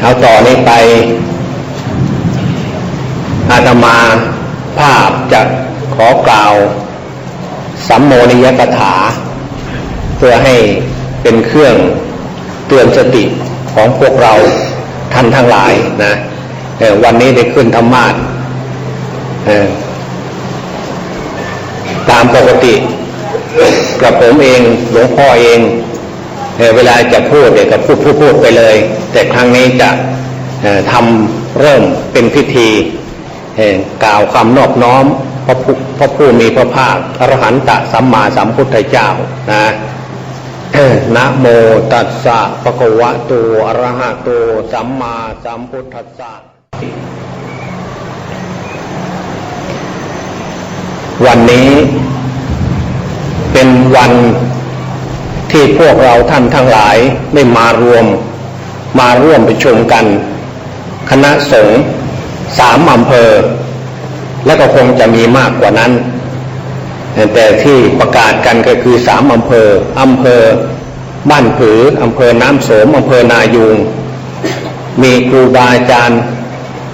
เอาต่อนี้ไป อาตมาภาพจะขอกล่าวสัมโมนิยกถา เพื่อให้เป็นเครื่องเตือนสติของพวกเราท่านทั้งหลายนะเอ่วันนี้ได้ขึ้นธรรมาสเอ่อตามปกติกระผมเองหลวงพ่อเอง เวลาจะพูดเนี่ยก็พูดพูดพูดไปเลย แต่ครั้งนี้จะทำเริ่มเป็นพิธีกล่าวคำนอบน้อมพระผู้พระผู้มีพระภาคอรหันตสัมมาสัมพุทธเจ้านะนะโมตัสสะภะคะวะโตอรหะโตสัมมาสัมพุทธัสสะวันนี้เป็นวัน ที่พวกเราท่านทั้งหลายได้มารวม มาร่วมประชุมกัน คณะสงฆ์สามอำเภอ และก็คงจะมีมากกว่านั้น แต่ที่ประกาศกันก็คือสามอำเภออำเภอบ้านผืออำเภอน้ำโสมอำเภอนายูงมีครูบาอาจารย์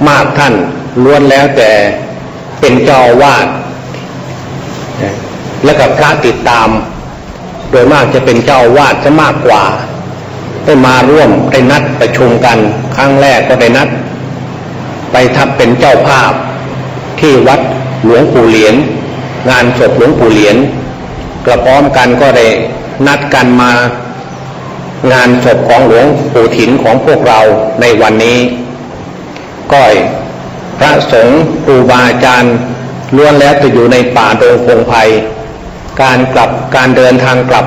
มากท่านล้วนแล้วแต่เป็นเจ้าอวาดและกับพระติดตาม โดยมากจะเป็นเจ้าวาดจะมากกว่า ได้มาร่วมได้นัดประชุมกัน ครั้งแรกก็ได้นัด ไปทับเป็นเจ้าภาพ ที่วัดหลวงปู่เหรียญงานศพหลวงปู่เหรียญกระพร้อมกันก็ได้นัดกันมางานศพของหลวงปู่ถินของพวกเราในวันนี้ก็พระสงฆ์ครูบาอาจารย์ล้วนแล้วจะอยู่ในป่าโดงพงไพ่ การกลับการเดินทางกลับ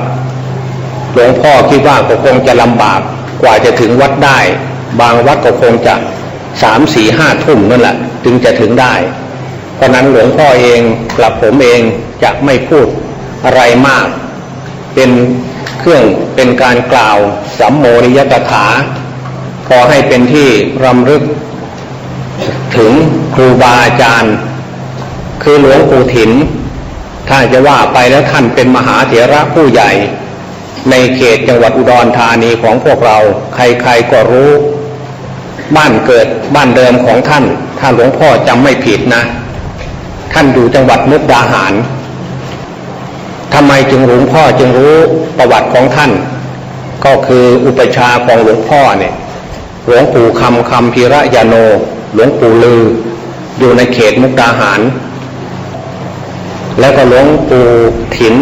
หลวงพ่อคิดว่าก็คงจะลำบากกว่าจะถึงวัดได้ บางวัดก็คงจะสามสี่ห้าทุ่มนั่นแหละจึงจะถึงได้ เพราะนั้นหลวงพ่อเองกลับผมเองจะไม่พูดอะไรมาก เป็นเครื่องเป็นการกล่าวสัมโมนิยกถาขอให้เป็นที่รำลึก ถึงครูบาอาจารย์ คือหลวงปู่ถิน ถ้าจะว่าไปแล้วท่านเป็นมหาเถระผู้ใหญ่ ในเขตจังหวัดอุดรธานีของพวกเรา ใครๆก็รู้ บ้านเกิดบ้านเดิมของท่าน ถ้าหลวงพ่อจำไม่ผิดนะ ท่านอยู่จังหวัดมุกดาหารทำไมจึงหลวงพ่อจึงรู้ประวัติของท่าน ก็คืออุปชาของหลวงพ่อเนี่ยหลวงปู่คำคำพิระยาโน หลวงปู่ลือ อยู่ในเขตมุกดาหาร แล้วก็หลวงปู่ถิน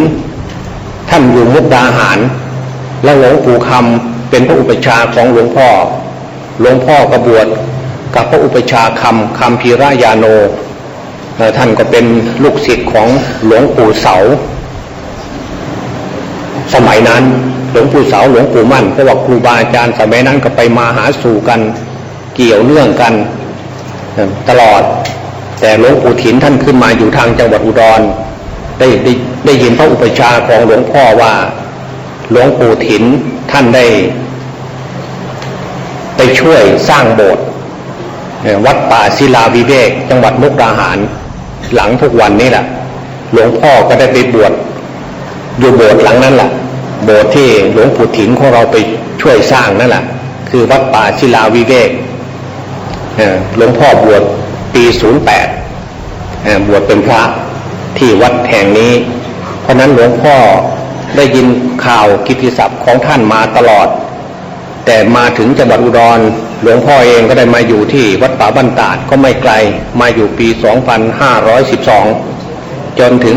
ท่านอยู่มุกดาหาร และหลวงปู่คำเป็นพระอุปชฌาย์ของหลวงพ่อ หลวงพ่อกระบวชกับพระอุปชฌาย์คำคำพีระยาโนเอ่อท่านก็เป็นลูกศิษย์ของหลวงปู่เสา สมัยนั้นหลวงปู่เสาหลวงปู่มั่นเพราะว่าครูบาอาจารย์สมัยนั้นก็ไปมาหาสู่กันเกี่ยวเนื่องกันตลอด แต่หลวงปู่ถินท่านขึ้นมาอยู่ทางจังหวัดอุดร ได้ได้ได้ยินพระอุปชาของหลวงพ่อว่า หลวงปู่ถินท่านได้ ไปช่วยสร้างโบสถ์วัดป่าศิลาวิเวกจังหวัดมุกดาหาร หลังทุกวันนี้แหละหลวงพ่อก็ได้ไปบวชอยู่โบสถ์หลังนั้นแหละโบสถ์ที่หลวงปู่ถินของเราไปช่วยสร้างนั่นแหละคือวัดป่าศิลาวิเวกหลวงพ่อบวช ปี 08 บวชเป็นพระที่วัดแห่งนี้ เพราะนั้นหลวงพ่อได้ยินข่าวกิตติศัพท์ของท่านมาตลอด แต่มาถึงจังหวัดอุดรหลวงพ่อเองก็ได้มาอยู่ที่วัดป่าบ้านตาดก็ไม่ไกลมาอยู่ปี 2512 จนถึง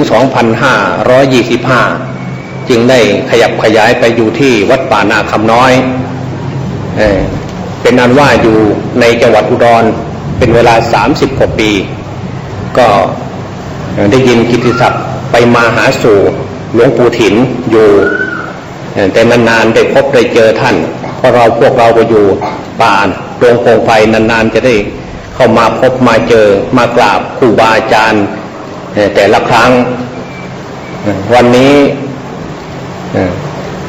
2525 จึงได้ขยับขยายไปอยู่ที่วัดป่านาคำน้อยเอเป็นอันว่าอยู่ในจังหวัดอุดร เป็นเวลา30กว่าปี ก็ได้ยินกิติศัพท์ไปมาหาสู่หลวงปู่ถินอยู่แต่นานๆได้พบได้เจอท่านเพราะเราพวกเราก็อยู่ป่าโรงโพงไฟนานๆจะได้เข้ามาพบมาเจอมากราบครูบาอาจารย์แต่ละครั้ง วันนี้เอ่อ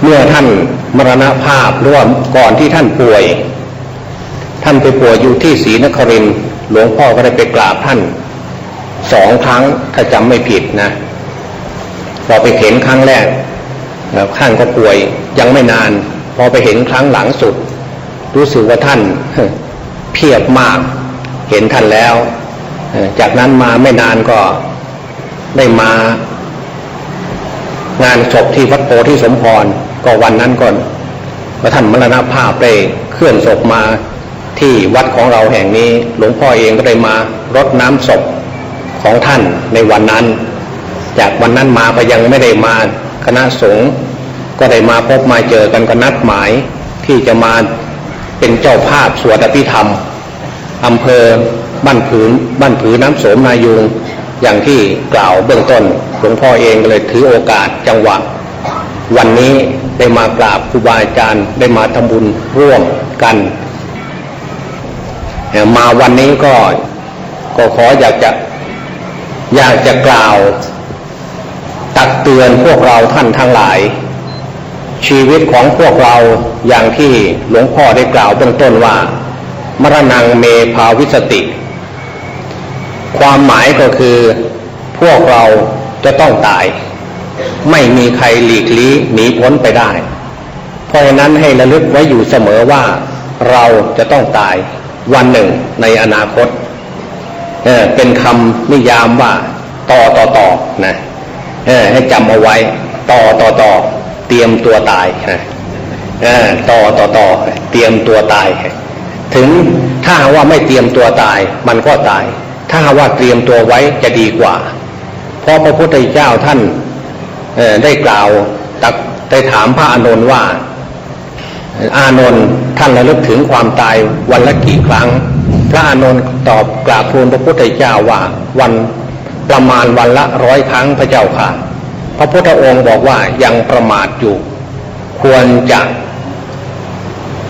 เมื่อท่านมรณภาพหรือว่าก่อนที่ท่านป่วย ท่านไปป่วยอยู่ที่ศรีนครินหลวงพ่อก็ได้ไปกราบท่านสองครั้งถ้าจำไม่ผิดนะพอไปเห็นครั้งแรกข้างก็ป่วยยังไม่นาน พอไปเห็นครั้งหลังสุด รู้สึกว่าท่านเพียบมาก เห็นท่านแล้ว จากนั้นมาไม่นานก็ได้มางานศพที่วัดโพธิสมพรก็วันนั้นก่อนพระท่านมรณภาพได้เคลื่อนศพมา ที่วัดของเราแห่งนี้หลวงพ่อเองก็ได้มารดน้ำศพของท่านในวันนั้น จากวันนั้นมาก็ยังไม่ได้มาคณะสงฆ์ก็ได้มาพบมาเจอกันก็นัดหมายที่จะมาเป็นเจ้าภาพสวดอภิธรรมอำเภอบ้านผืนบ้านผือน้ำโสมนายุงอย่างที่กล่าวเบื้องต้นหลวงพ่อเองก็เลยถือโอกาสจังหวะ วันนี้ได้มากราบครูบาอาจารย์ได้มาทำบุญร่วมกัน มาวันนี้ก็ก็ขออยากจะอยากจะกล่าว ตักเตือนพวกเราท่านทั้งหลาย ชีวิตของพวกเราอย่างที่หลวงพ่อได้กล่าวเบื้องต้นว่า มรณงเมภาวิสติ ความหมายก็คือพวกเราจะต้องตาย ไม่มีใครหลีกลี่หนีพ้นไปได้ เพราะฉะนั้นให้ระลึกไว้อยู่เสมอว่าเราจะต้องตาย วันหนึ่งในอนาคตเออเป็นคำนิยามว่าต่อต่อต่อนะเออให้จำเอาไว้ ต่อต่อต่อเตรียมตัวตายนะเออต่อต่อต่อเตรียมตัวตาย ถึงถ้าว่าไม่เตรียมตัวตาย มันก็ตาย ถ้าว่าเตรียมตัวไว้จะดีกว่า เพราะพระพุทธเจ้าท่านเออได้กล่าวตักได้ถามพระอานนท์ว่า อานนท์ท่านระลึกถึงความตายวันละกี่ครั้ง พระอานนท์ตอบกราบทูลพระพุทธเจ้าว่าวันประมาณวันละร้อยครั้งพระเจ้าค่ะ พระพุทธองค์บอกว่ายังประมาทอยู่ ควรจะ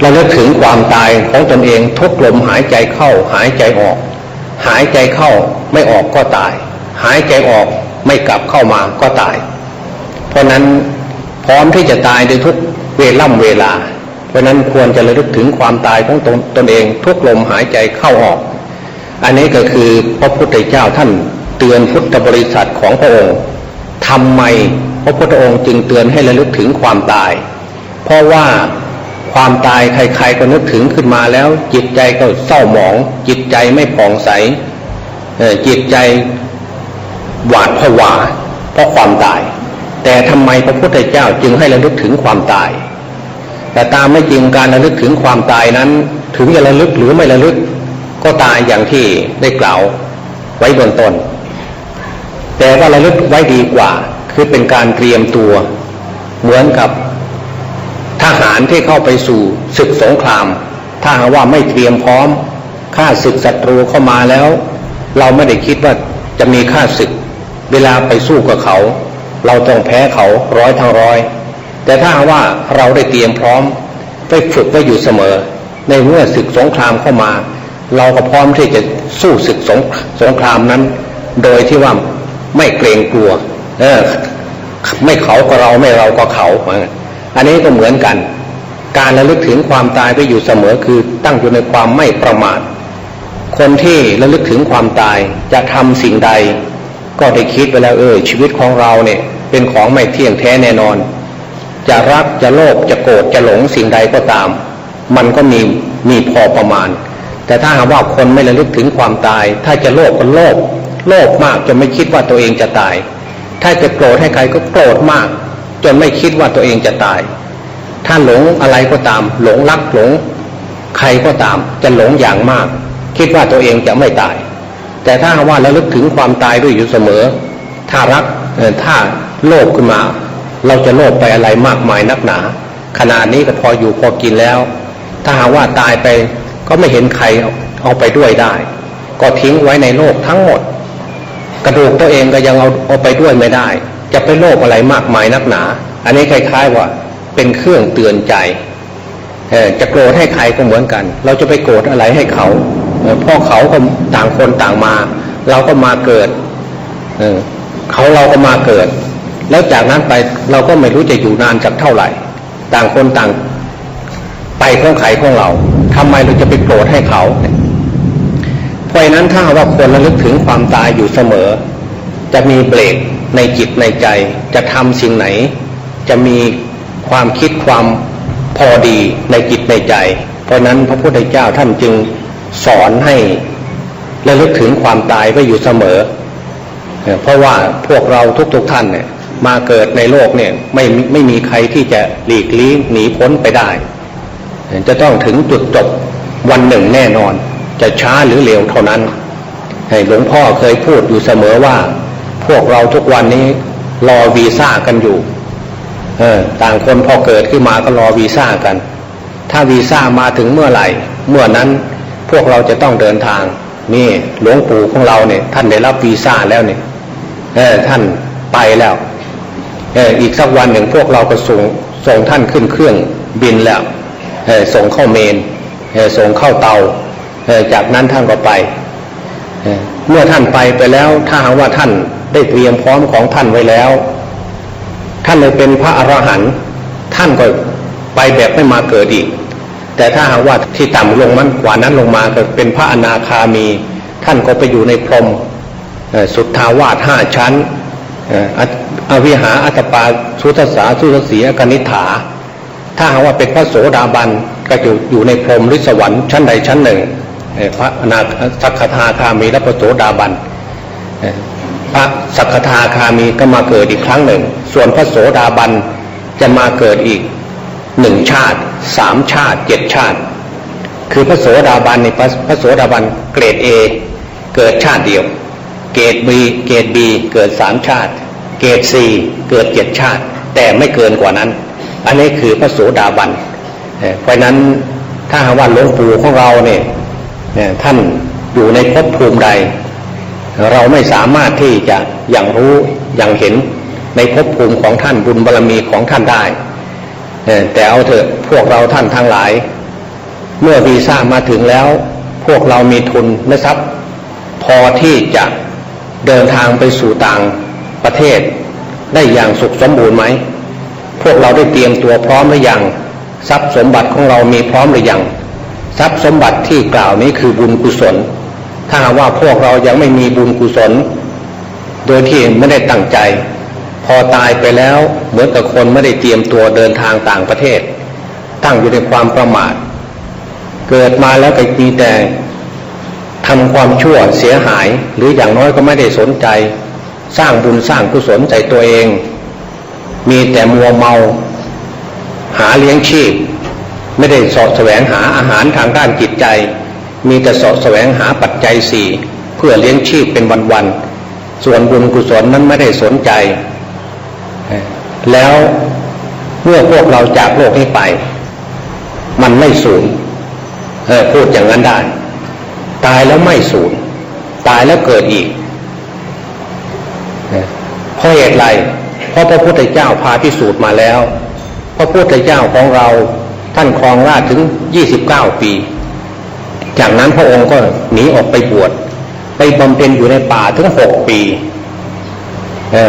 ระลึกถึงความตายของตนเองทุกลมหายใจเข้าหายใจออก หายใจเข้าไม่ออกก็ตาย หายใจออกไม่กลับเข้ามาก็ตาย เพราะนั้นพร้อมที่จะตายในทุกเวล่ำเวลา เพราะนั้นควรจะระลึกถึงความตายของตนตนเองทุกลมหายใจเข้าออก อันนี้ก็คือพระพุทธเจ้าท่านเตือนพุทธบริษัทของพระองค์ทำไมพระพุทธองค์จึงเตือนให้ระลึกถึงความตาย เพราะว่าความตายใครๆก็นึกถึงขึ้นมาแล้ว จิตใจก็เศร้าหมอง จิตใจไม่ผ่องใสจิตใจหวาดผวาเพราะความตาย แต่ทำไมพระพุทธเจ้าจึงให้ระลึกถึงความตาย แต่ตามไม่จริงการระลึกถึงความตายนั้น ถึงจะระลึกหรือไม่ระลึกก็ตายอย่างที่ได้กล่าวไว้เบื้องต้น แต่ว่าระลึกไว้ดีกว่า คือเป็นการเตรียมตัว เหมือนกับทหารที่เข้าไปสู่ศึกสงคราม ถ้าหากว่าไม่เตรียมพร้อมข้าศึกศัตรูเข้ามาแล้ว เราไม่ได้คิดว่าจะมีข้าศึก เวลาไปสู้กับเขา เราต้องแพ้เขาร้อยทั้งร้อย แต่ถ้าว่าเราได้เตรียมพร้อมไปฝึกไว้อยู่เสมอ ในเมื่อศึกสงครามเข้ามา เราก็พร้อมที่จะสู้ศึกสงสงครามนั้น โดยที่ว่าไม่เกรงกลัว เออ ไม่เขาก็เราไม่เราก็เขาอันนี้ก็เหมือนกัน การระลึกถึงความตายไปอยู่เสมอคือตั้งอยู่ในความไม่ประมาทคนที่ระลึกถึงความตายจะทำสิ่งใด ก็ได้คิดไปแล้วเออชีวิตของเราเนี่ย เป็นของไม่เที่ยงแท้แน่นอน จะรักจะโลภจะโกรธจะหลงสิ่งใดก็ตาม มันก็มีมีพอประมาณ แต่ถ้าหากว่าคนไม่ระลึกถึงความตาย ถ้าจะโลภก็โลภโลภมากจนไม่คิดว่าตัวเองจะตาย ถ้าจะโกรธให้ใครก็โกรธมาก จนไม่คิดว่าตัวเองจะตาย ถ้าหลงอะไรก็ตาม หลงรักหลง ใครก็ตาม จะหลงอย่างมาก คิดว่าตัวเองจะไม่ตาย แต่ถ้าว่าระลึกถึงความตายด้วยอยู่เสมอ ถ้ารักถ้าโลภขึ้นมา เราจะโลภไปอะไรมากมายนักหนา ขนาดนี้ก็พออยู่พอกินแล้ว ถ้าหากว่าตายไปก็ไม่เห็นใครเอาไปด้วยได้ ก็ทิ้งไว้ในโลกทั้งหมด กระดูกตัวเองก็ยังเอาเอาไปด้วยไม่ได้ จะไปโลภอะไรมากมายนักหนา อันนี้คล้ายๆว่าเป็นเครื่องเตือนใจจะโกรธให้ใครก็เหมือนกัน เราจะไปโกรธอะไรให้เขาเพ่อเขาก็ต่างคนต่างมา เราก็มาเกิดเขาเราก็มาเกิด แล้วจากนั้นไปเราก็ไม่รู้จะอยู่นานจากเท่าไหร่ ต่างคนต่างไปของไขของเราทำไมเราจะไปโกรธให้เขา เพราะนั้นถ้าว่าคนระลึกถึงความตายอยู่เสมอ จะมีเบรกในจิตในใจ จะทำสิ่งไหน จะมีความคิดความพอดีในจิตในใจ เพราะนั้นพระพุทธเจ้าท่านจึงสอนให้ระลึกถึงความตายไว้อยู่เสมอ เพราะว่าพวกเราทุกๆท่านเนี่ย มาเกิดในโลกเนี่ยไม่ไม่มีใครที่จะหลีกลี่หนีพ้นไปได้ จะต้องถึงจุดจบวันหนึ่งแน่นอน จะช้าหรือเร็วเท่านั้น ให้หลวงพ่อเคยพูดอยู่เสมอว่า พวกเราทุกวันนี้รอวีซ่ากันอยู่เออต่างคนพอเกิดขึ้นมาก็รอวีซ่ากัน ถ้าวีซ่ามาถึงเมื่อไหร่ เมื่อนั้นพวกเราจะต้องเดินทางนี่หลวงปู่ของเราเนี่ย ท่านได้รับวีซ่าแล้วเนี่ยเออท่านไปแล้ว อีกสักวันหนึ่งพวกเราก็ส่งส่งท่านขึ้นเครื่องบินแล้วส่งเข้าเมนส่งเข้าเตาจากนั้นท่านก็ไปเมื่อท่านไปไปแล้วถ้าหากว่าท่านได้เตรียมพร้อมของท่านไว้แล้ว ท่านเลยเป็นพระอรหันต์ท่านก็ไปแบบไม่มาเกิดอีก แต่ถ้าหากว่าที่ต่ำลงมันกว่านั้นลงมาก็เป็นพระอนาคามี ท่านก็ไปอยู่ในพรมสุทธาวาสห้าชั้น อวิหาอัตปาสุทสาสุทสีอกนิฐา ถ้าหากว่าเป็นพระโสดาบันก็อยู่อยู่ในพรมหรือสวรรค์ชั้นใดชั้นหนึ่งพระอนาสักขทาคามีและพระโสดาบันพระสักทาคามีก็มาเกิดอีกครั้งหนึ่ง ส่วนพระโสดาบันจะมาเกิดอีกหนึ่งชาติสามชาติเจ็ดชาติ คือพระโสดาบันในพระพระโสดาบันเกรดเอเกิดชาติเดียว เกรดบีเกรดบีเกิดสามชาติ เกรดซีเกิดเจ็ดชาติ แต่ไม่เกินกว่านั้น อันนี้คือพระโสดาบันเพราะนั้นถ้าหากว่าหลวงปู่ของเราเนี่ยท่านอยู่ในภพภูมิใด เราไม่สามารถที่จะอย่างรู้อย่างเห็นในภพภูมิของท่านบุญบารรมีของท่านได้ แต่เอาเถอะพวกเราท่านทั้งหลาย เมื่อวีซ่ามาถึงแล้ว พวกเรามีทุนและทรัพย์ พอที่จะเดินทางไปสู่ต่าง ประเทศได้อย่างสุขสมบูรณ์ไหม พวกเราได้เตรียมตัวพร้อมหรือยัง ทรัพย์สมบัติของเรามีพร้อมหรือยัง ทรัพย์สมบัติที่กล่าวนี้คือบุญกุศล ถ้าว่าพวกเรายังไม่มีบุญกุศล โดยที่ไม่ได้ตั้งใจ พอตายไปแล้วเหมือนกับคนไม่ได้เตรียมตัวเดินทางต่างประเทศ ตั้งอยู่ในความประมาท เกิดมาแล้วก็มีแต่ทำความชั่วเสียหายหรืออย่างน้อยก็ไม่ได้สนใจ สร้างบุญสร้างกุศลใจตัวเอง มีแต่มัวเมา หาเลี้ยงชีพ ไม่ได้สาะแสวงหาอาหารทางด้านจิตใจ มีแต่สาะแสวงหาปัจจัยสี่เพื่อเลี้ยงชีพเป็นวันๆส่วนบุญกุศลนั้นไม่ได้สนใจ แล้วเมื่อพวกเราจากโลกนี้ไป มันไม่สูญพูดอย่างนั้นได้ ตายแล้วไม่สูญตายแล้วเกิดอีก เพราะเหตุไร เพราะพระพุทธเจ้าพาพิสูจน์มาแล้ว พระพุทธเจ้าของเราท่านครองราชย์ถึง 29 ปี จากนั้นพระองค์ก็หนีออกไปบวช ไปบำเพ็ญอยู่ในป่าถึงหกปี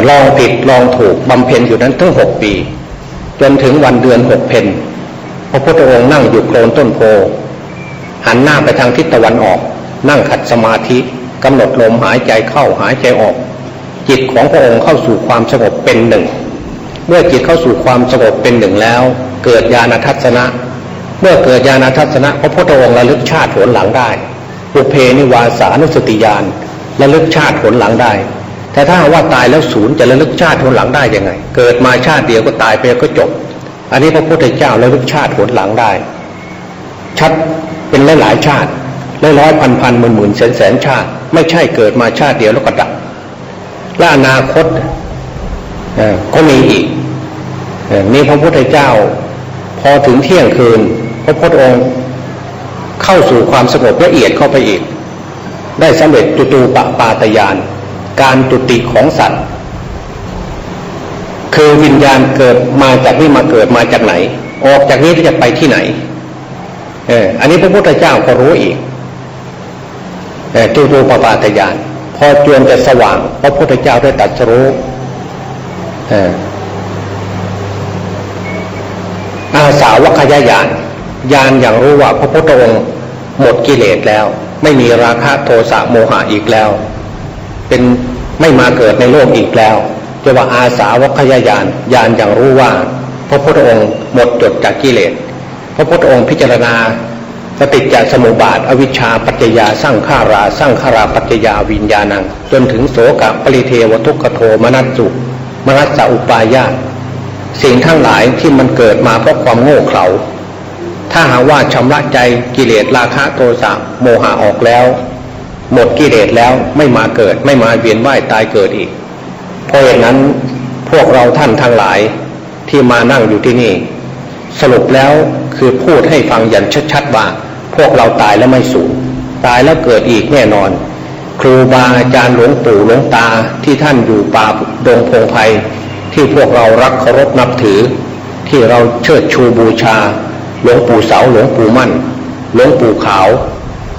ลองผิดลองถูกบำเพ็ญอยู่นั้นถึงหกปี จนถึงวันเดือนหกเพนพระพุทธองค์นั่งอยู่โคลนต้นโพ หันหน้าไปทางทิศตะวันออก นั่งขัดสมาธิกำหนดลมหายใจเข้าหายใจออก จิตของพระองค์เข้าสู่ความสงบเป็นหนึ่ง เมื่อจิตเข้าสู่ความสงบเป็นหนึ่งแล้ว เกิดญาณทัศนะ เมื่อเกิดญาณทัศนะพระพุทธองค์ระลึกชาติผลหลังได้ปุเพนิวาสานุสติญาณระลึกชาติผลหลังได้ แต่ถ้าว่าตายแล้วศูนย์จะระลึกชาติผลหลังได้ยังไง เกิดมาชาติเดียวก็ตายไปก็จบ อันนี้พระพุทธเจ้าระลึกชาติผลหลังได้ ชัดเป็นหลายๆชาติร้อยร้อยพันพันหมื่นหมื่นแสนแสนชาติ ไม่ใช่เกิดมาชาติเดียวแล้วก็ดับ และอนาคตก็มีอีกเอ่อนี่พระพุทธเจ้า พอถึงเที่ยงคืน พระพุทธองค์เข้าสู่ความสงบละเอียดเข้าไปอีก ได้สำเร็จจุตูปปาตยาน การจุติของสัตว์ คือวิญญาณเกิดมาจากนี่มาเกิดมาจากไหน ออกจากนี้จะไปที่ไหนเอออันนี้พระพุทธเจ้าก็รู้อีกเออจุตูปปาตยาน อจวนจะสว่างพระพุทธเจ้าได้ตรัสรู้เอออาสาวกขยายานยานอย่างรู้ว่าพระพุทธองค์หมดกิเลสแล้ว ไม่มีราคะโทสะโมหะอีกแล้ว เป็นไม่มาเกิดในโลกอีกแล้วจะว่าอาสาวกขยายานยานอย่างรู้ว่า พระพุทธองค์หมดจดจากกิเลสพระพุทธองค์พิจารณา ปฏิจจสมุปบาท อวิชชาปัจจยาสร้างขาราสร้างขาราปัจจยาวิญญาณัง จนถึงโสกะปริเทวทุกขโทมนัสสุมนัสสอุปายาสิ่งทั้งหลายที่มันเกิดมาเพราะความโง่เขลาถ้าหากว่าชำระใจกิเลสราคะโทสะโมหะออกแล้ว หมดกิเลสแล้วไม่มาเกิดไม่มาเวียนว่ายตายเกิดอีก เพราะอย่างนั้นพวกเราท่านทั้งหลายที่มานั่งอยู่ที่นี่ สรุปแล้วคือพูดให้ฟังอย่างชัดๆว่า พวกเราตายแล้วไม่สูญตายแล้วเกิดอีกแน่นอน ครูบาอาจารย์หลวงปู่หลวงตาที่ท่านอยู่ป่าดงพงไพที่พวกเรารักเคารพนับถือ ที่เราเชิดชูบูชา หลวงปู่เสาหลวงปู่มั่น หลวงปู่ขาว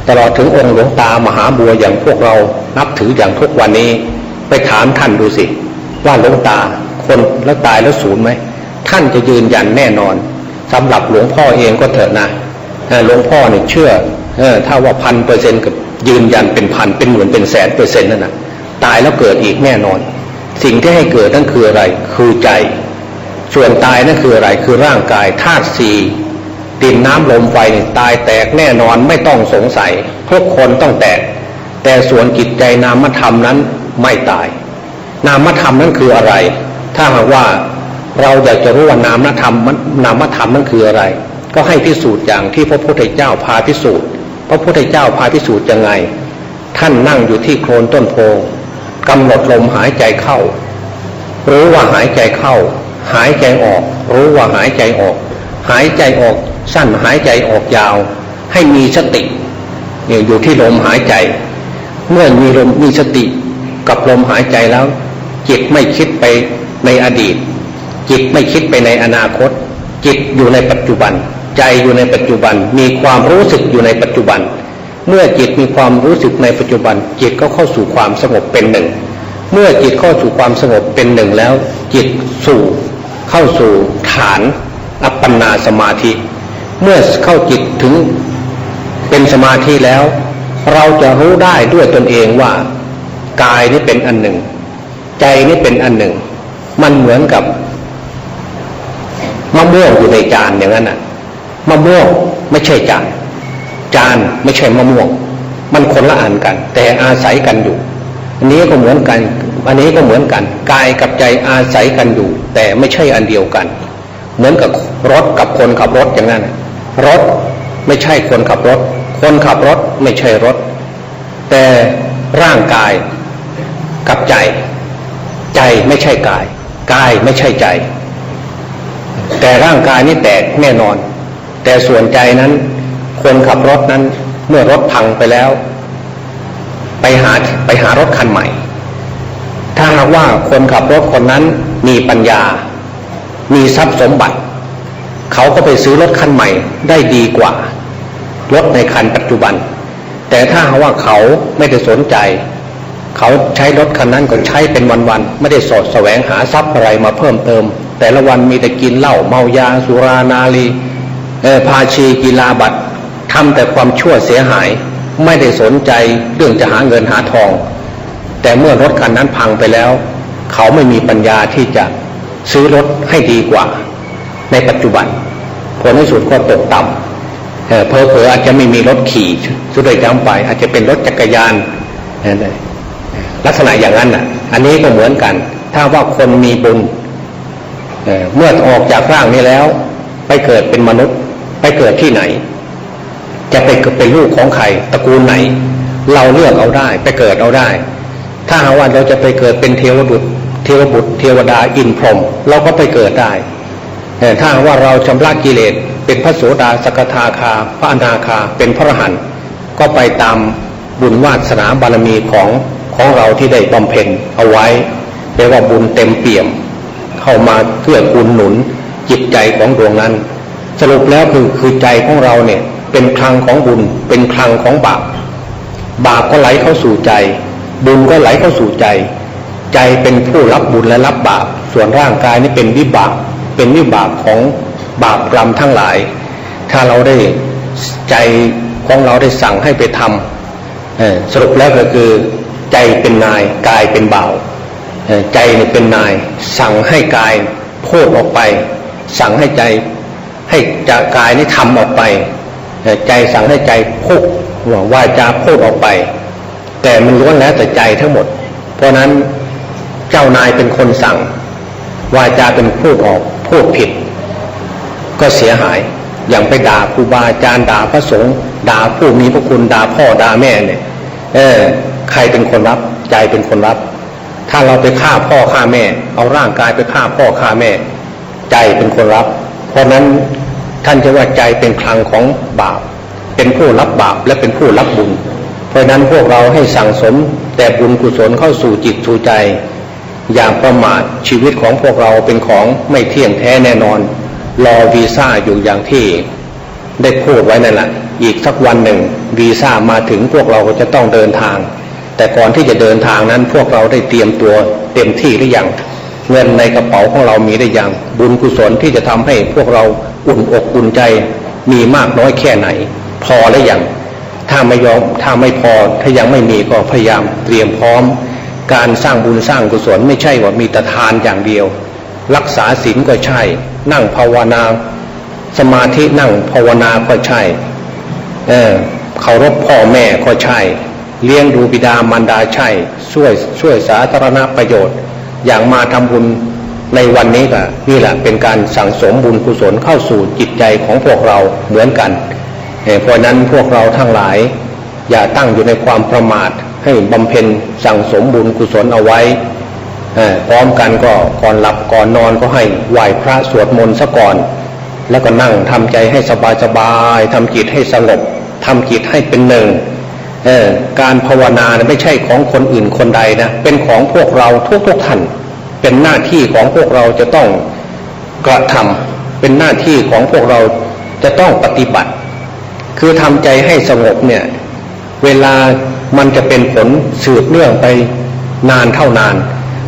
ตลอดถึงองค์หลวงตามหาบัวอย่างพวกเรานับถืออย่างทุกวันนี้ ไปถามท่านดูสิ ว่าหลวงตาคนแล้วตายแล้วสูญไหมท่านจะยืนยันแน่นอนสำหรับหลวงพ่อเองก็เถอะนะ หลวงพ่อเนี่ยเชื่อถ้าว่าพันเปอร์เซ็นต์กับยืนยันเป็นพันเป็นหมื่นเป็นแสนเปอร์เซ็นต์นั่นนะตายแล้วเกิดอีกแน่นอน สิ่งที่ให้เกิดนั่นคืออะไรคือใจ ส่วนตายนั่นคืออะไรคือร่างกายธาตุสี่ดินน้ำลมไฟนี่ตายแตกแน่นอนไม่ต้องสงสัยทุกคนต้องแตก แต่ส่วนจิตใจนามธรรมนั้นไม่ตาย นามธรรมนั้นคืออะไร ถ้าหากว่าเราอยากจะรู้ว่านามธรรมนามธรรมนั้นคืออะไร ก็ให้พิสูจน์อย่างที่พระพุทธเจ้าพาพิสูจน์ พระพุทธเจ้าพาพิสูจน์ยังไง ท่านนั่งอยู่ที่โคลนต้นโพกำหนดลมหายใจเข้า รู้ว่าหายใจเข้า หายใจออก รู้ว่าหายใจออก หายใจออกสั้นหายใจออกยาว ให้มีสติอยู่ที่ลมหายใจ เมื่อมีลมมีสติกับลมหายใจแล้ว จิตไม่คิดไปในอดีต จิตไม่คิดไปในอนาคต จิตอยู่ในปัจจุบัน ใจอยู่ในปัจจุบัน มีความรู้สึกอยู่ในปัจจุบัน เมื่อจิตมีความรู้สึกในปัจจุบัน จิตก็เข้าสู่ความสงบเป็นหนึ่ง เมื่อจิตเข้าสู่ความสงบเป็นหนึ่งแล้ว จิตสู่เข้าสู่ฐานอัปปนาสมาธิ เมื่อเข้าจิตถึงเป็นสมาธิแล้ว เราจะรู้ได้ด้วยตนเองว่ากายนี่เป็นอันหนึ่ง ใจนี่เป็นอันหนึ่ง มันเหมือนกับมะม่วงอยู่ในจานอย่างนั้นน่ะ มะม่วงไม่ใช่จาน จานไม่ใช่มะม่วง มันคนละอันกัน แต่อาศัยกันอยู่ อันนี้ก็เหมือนกัน อันนี้ก็เหมือนกันกายกับใจอาศัยกันอยู่ แต่ไม่ใช่อันเดียวกัน เหมือนกับรถกับคนขับรถอย่างนั้น รถไม่ใช่คนขับรถ คนขับรถไม่ใช่รถ แต่ร่างกายกับใจ ใจไม่ใช่กาย กายไม่ใช่ใจ แต่ร่างกายนี่แตกแน่นอน แต่ส่วนใจนั้นคนขับรถนั้นเมื่อรถพังไปแล้ว ไปหาไปหารถคันใหม่ ถ้าหากว่าคนขับรถคนนั้นมีปัญญา มีทรัพย์สมบัติ เขาก็ไปซื้อรถคันใหม่ได้ดีกว่า รถในคันปัจจุบัน แต่ถ้าหากว่าเขาไม่ได้สนใจ เขาใช้รถคันนั้นก็ใช้เป็นวันๆไม่ได้สอดแสวงหาทรัพย์อะไรมาเพิ่มเติม แต่ละวันมีแต่กินเหล้าเมายาสุรานารี เออพาชีกีฬาบัตรทำแต่ความชั่วเสียหาย ไม่ได้สนใจเรื่องจะหาเงินหาทอง แต่เมื่อรถคันนั้นพังไปแล้ว เขาไม่มีปัญญาที่จะซื้อรถให้ดีกว่า ในปัจจุบัน ผลในสุดก็ตกต่ำเพอเพอๆอาจจะไม่มีรถขี่สุดเลยจำไป อาจจะเป็นรถจักรยานลักษณะอย่างนั้นอะ อันนี้ก็เหมือนกัน ถ้าว่าคนมีบุญเเมื่อออกจากร่างนี้แล้ว ไปเกิดเป็นมนุษย์ ไปเกิดที่ไหน จะไปเกิดเป็นลูกของใครตระกูลไหน เราเลือกเอาได้ ไปเกิดเอาได้ ถ้าหากว่าเราจะไปเกิดเป็นเทวบุตร เทวบุตร เทวดาอินพรหมเราก็ไปเกิดได้แต่ถ้าว่าเราชำระกิเลสเป็นพระโสดาสกทาคา พระอนาคาเป็นพระอรหันต์ก็ไปตามบุญวาสนาบารมีของของเราที่ได้บำเพ็ญเอาไว้เรียกว่าบุญเต็มเปี่ยม เข้ามาเพื่อกุลหนุนจิตใจของดวงนั้น สรุปแล้วคือคือใจของเราเนี่ย เป็นคลังของบุญ เป็นคลังของบาปบาปก็ไหลเข้าสู่ใจ บุญก็ไหลเข้าสู่ใจ ใจเป็นผู้รับบุญและรับบาป ส่วนร่างกายนี่เป็นวิบาก เป็นวิบากของบาปกรรมทั้งหลาย ถ้าเราได้ใจของเราได้สั่งให้ไปทำสรุปแล้วก็คือใจเป็นนายกายเป็นบ่าวใจเนี่ยเป็นนาย สั่งให้กายพูดออกไป สั่งให้ใจ ให้จากกายนี่ทำออกไปเอ่ใจสั่งให้ใจพูดว่าจาพูดออกไป แต่มันล้วนแล้วแต่ใจทั้งหมด เพราะฉะนั้นเจ้านายเป็นคนสั่งวาจาเป็นพูดออกพูดผิด ก็เสียหาย อย่างไปด่าครูบาอาจารย์ด่าพระสงฆ์ด่าผู้มีพระคุณด่าพ่อด่าแม่เนี่ย เออ ใครเป็นคนรับ ใจเป็นคนรับ ถ้าเราไปฆ่าพ่อฆ่าแม่ เอาร่างกายไปฆ่าพ่อฆ่าแม่ ใจเป็นคนรับ เพราะนั้น ท่านจะว่าใจเป็นคลังของบาป เป็นผู้รับบาปและเป็นผู้รับบุญ เพราะนั้นพวกเราให้สั่งสมแต่บุญกุศลเข้าสู่จิตสู่ใจ อย่างประมาทชีวิตของพวกเราเป็นของไม่เที่ยงแท้แน่นอน รอวีซ่าอยู่อย่างที่ ได้พูดไว้นั่นแหละอีกสักวันหนึ่งวีซ่ามาถึงพวกเราก็จะต้องเดินทาง แต่ก่อนที่จะเดินทางนั้นพวกเราได้เตรียมตัวเต็มที่หรือยังเงินในกระเป๋าของเรามีหรือยังบุญกุศลที่จะทำให้พวกเรา อุ่นอกอุ่นใจมีมากน้อยแค่ไหน พอหรือยังถ้าไม่ยอมถ้าไม่พอถ้ายังไม่มีก็พยายามเตรียมพร้อม การสร้างบุญสร้างกุศลไม่ใช่ว่ามีแต่ทานอย่างเดียว รักษาศีลก็ใช่ นั่งภาวนา สมาธินั่งภาวนาก็ใช่เออเคารพพ่อแม่ก็ใช่ เลี้ยงดูบิดามารดาใช่ ช่วยช่วยสาธารณประโยชน์ อย่างมาทำบุญ ในวันนี้ก็นี่แหละเป็นการสั่งสมบุญกุศลเข้าสู่จิตใจของพวกเราเหมือนกันเอ่อเพราะนั้นพวกเราทั้งหลาย อย่าตั้งอยู่ในความประมาท ให้บำเพ็ญสั่งสมบุญกุศลเอาไว้พร้อมกันก็ก่อนหลับก่อนนอนก็ให้ไหว้พระสวดมนต์ซะก่อน แล้วก็นั่งทำใจให้สบายสบายทำจิตให้สงบทำจิตให้เป็นหนึ่งการภาวนานะไม่ใช่ของคนอื่นคนใดนะเป็นของพวกเราทุกๆท่าน เป็นหน้าที่ของพวกเราจะต้องกระทำเป็นหน้าที่ของพวกเราจะต้องปฏิบัติ คือทำใจให้สงบเนี่ยเวลามันจะเป็นผลสืบเนื่องไปนานเท่านาน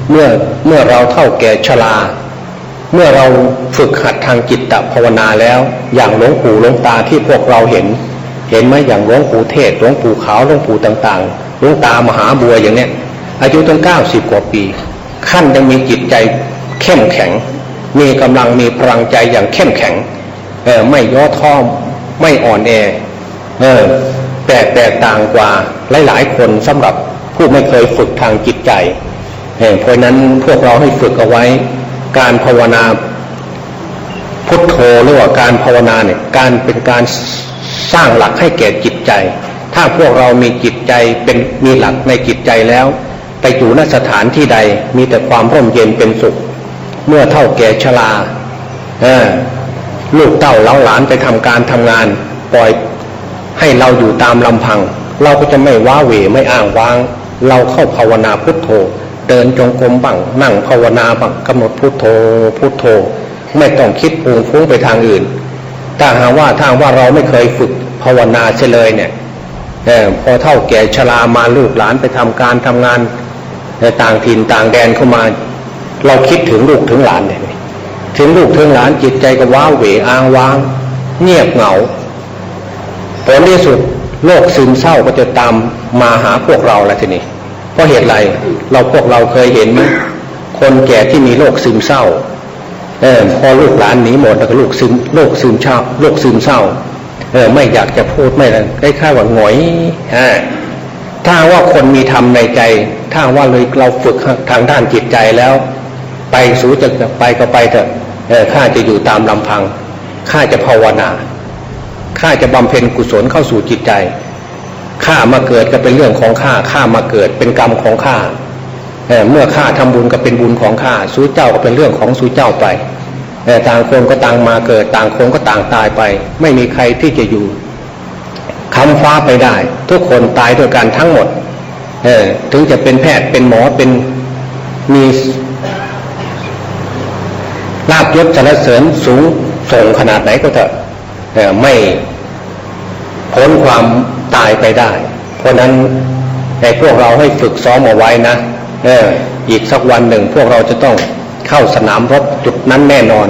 เมื่อเมื่อเราเท่าแก่ชรา เมื่อเราฝึกหัดทางจิตตภาวนาแล้ว อย่างหลวงปู่หลวงตาที่พวกเราเห็น เห็นไหมอย่างหลวงปู่เทศหลวงปู่ขาวหลวงปู่ต่าง ๆ หลวงตามหาบัวอย่างเนี้ยอายุตั้งเก้าสิบกว่าปี ขั้นยังมีจิตใจเข้มแข็ง มีกำลังมีพลังใจอย่างเข้มแข็งเออไม่ย่อท้อไม่อ่อนแอเออแตกแตกต่างกว่าหลาย ๆ คนสำหรับผู้ไม่เคยฝึกทางจิตใจเออเพราะนั้นพวกเราให้ฝึกเอาไว้ การภาวนาพุทโธหรือว่าการภาวนาเนี่ยการเป็นการสร้างหลักให้แก่จิตใจ ถ้าพวกเรามีจิตใจเป็นมีหลักในจิตใจแล้ว ไปอยู่ณสถานที่ใดมีแต่ความร่มเย็นเป็นสุข เมื่อเท่าแก่ชราลูกเต้าเล้าหลานไปทำการทำงาน ปล่อยให้เราอยู่ตามลำพัง เราก็จะไม่ว้าเหวไม่อ้างว้าง เราเข้าภาวนาพุทโธ เดินจงกรมบ้างนั่งภาวนาบ้างกำหนดพุทโธพุทโธ ไม่ต้องคิดปรุงฟุ้งไปทางอื่นถ้าหากว่าถ้าหากว่าเราไม่เคยฝึกภาวนาเฉยเลยเนี่ยพอเท่าแก่ชรามาลูกหลานไปทำการทำงาน ต่างถิ่นต่างแดนเข้ามา เราคิดถึงลูกถึงหลานเนี่ยถึงลูกถึงหลานจิตใจก็ว้าเหวอ้างว้าง เงียบเหงาผลที่สุดโรคซึมเศร้าก็จะตามมาหาพวกเราแล้วทีนี้เพราะเหตุไรเราพวกเราเคยเห็นไหมคนแก่ที่มีโรคซึมเศร้าเออพอลูกหลานหนีหมดแล้วก็ลูกซึมโรคซึมเศร้าโรคซึมเศร้าเออไม่อยากจะพูดไม่เลยคล้ายๆว่าหงอยฮะถ้าว่าคนมีธรรมในใจ ถ้าว่าเลยเราฝึกทางด้านจิตใจแล้ว ไปสู่จะไปก็ไปเถอะข้าจะอยู่ตามลำพังข้าจะภาวนาข้าจะบำเพ็ญกุศลเข้าสู่จิตใจข้ามาเกิดก็เป็นเรื่องของข้าข้ามาเกิดเป็นกรรมของข้าเอ่เมื่อข้าทำบุญก็เป็นบุญของข้าสู้เจ้าก็เป็นเรื่องของสู้เจ้าไปเอ่ต่างคนก็ต่างมาเกิดต่างคนก็ต่างตายไป ไม่มีใครที่จะอยู่คำฟ้าไปได้ ทุกคนตายด้วยกันทั้งหมด เออถึงจะเป็นแพทย์เป็นหมอเป็นมีลาบยศสรรเสริญสูงส่งขนาดไหนก็เถอะไม่พ้นความตายไปได้ เพราะนั้นในพวกเราให้ฝึกซ้อมเอาไว้นะเอออีกสักวันหนึ่งพวกเราจะต้องเข้าสนามรบจุดนั้นแน่นอน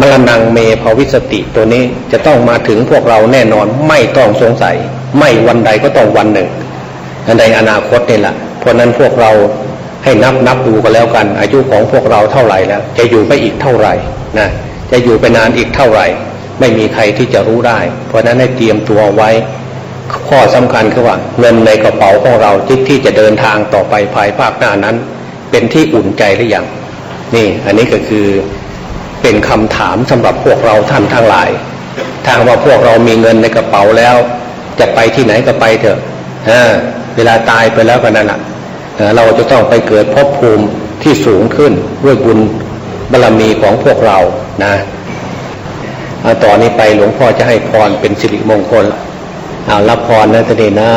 มรณงเมภวิสติตัวนี้จะต้องมาถึงพวกเราแน่นอนไม่ต้องสงสัย ไม่วันใดก็ต้องวันหนึ่ง ในอนาคตนี่แหละเพราะนั้นพวกเราให้นับนับดูกันแล้วกัน อายุของพวกเราเท่าไหร่แล้วจะอยู่ไปอีกเท่าไหร่นะจะอยู่ไปนานอีกเท่าไหร่ ไม่มีใครที่จะรู้ได้ เพราะนั้นให้เตรียมตัวไว้ ข้อสำคัญคือว่า เงินในกระเป๋าของเราที่ที่จะเดินทางต่อไปภายภาคหน้านั้น เป็นที่อุ่นใจหรือยังนี่อันนี้ก็คือเป็นคำถามสำหรับพวกเราท่านทั้งหลายทางว่าพวกเรามีเงินในกระเป๋าแล้ว จะไปที่ไหนก็ไปเถอะ เวลาตายไปแล้วก็นั่นแหละเเราจะต้องไปเกิดภพภูมิที่สูงขึ้นด้วยบุญบารรมีของพวกเรานะเอาต่อนนี้ไปหลวงพ่อจะให้พรเป็นสิริมงคลเอารับพรนะตเดนะ